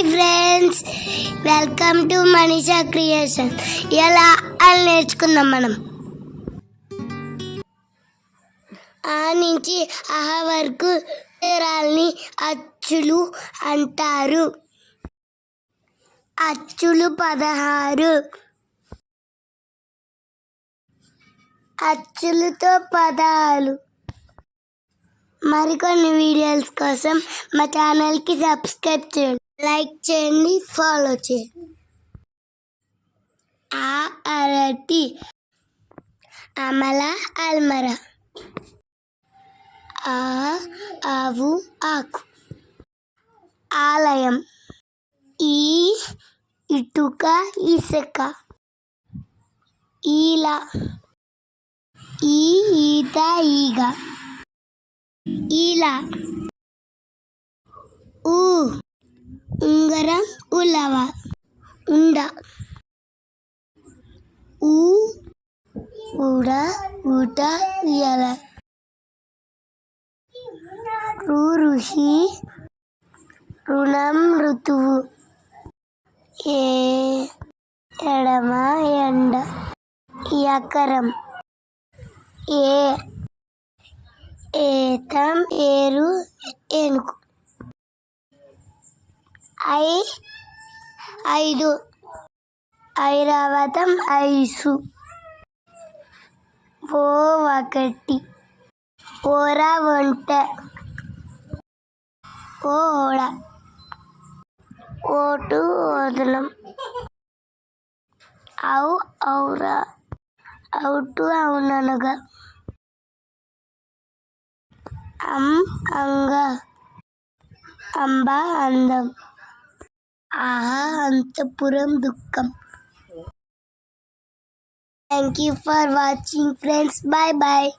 Hi friends welcome to Manisha creation ఎలా అని నేర్చుకుందాం మనం. ఆ నుంచి అహ వరకు పేరాల్ని అచ్చులు అంటారు. అచ్చులు పదహారు. అచ్చులతో పదాలు. మరికొన్ని వీడియోస్ కోసం మా ఛానల్కి సబ్స్క్రైబ్ చేయండి. లైక్ చేయండి ఫాలో చేయండి. ఆ అరటి అమల అల్మర. ఆ ఆవు ఆకు. ఆలయం. ఈ ఇటుక ఇసుక. ఈల. ఈ ఈత ఈగ. ఇలా ఊ. ఉంగరం ఉలవ. ఉండ. ఊ. ఉడ ఊట. ఉయల రు. రుణం. ఋతువు. ఏ. ఎడమ. ఎండ. ఎకరం ఏ. ఏతం. ఏరు. ఏనుగు ఐ ఐదు ఐరావతం ఐసు ఓ ఒకటి ఓర వంట ఓ ఓడ ఓటు ఓదనం ఔ ఔరా అవుటు అవుననగా అం అంగ అంబ అందం ఆహా అంతపురం దుఃఖం. Thank you for watching friends bye bye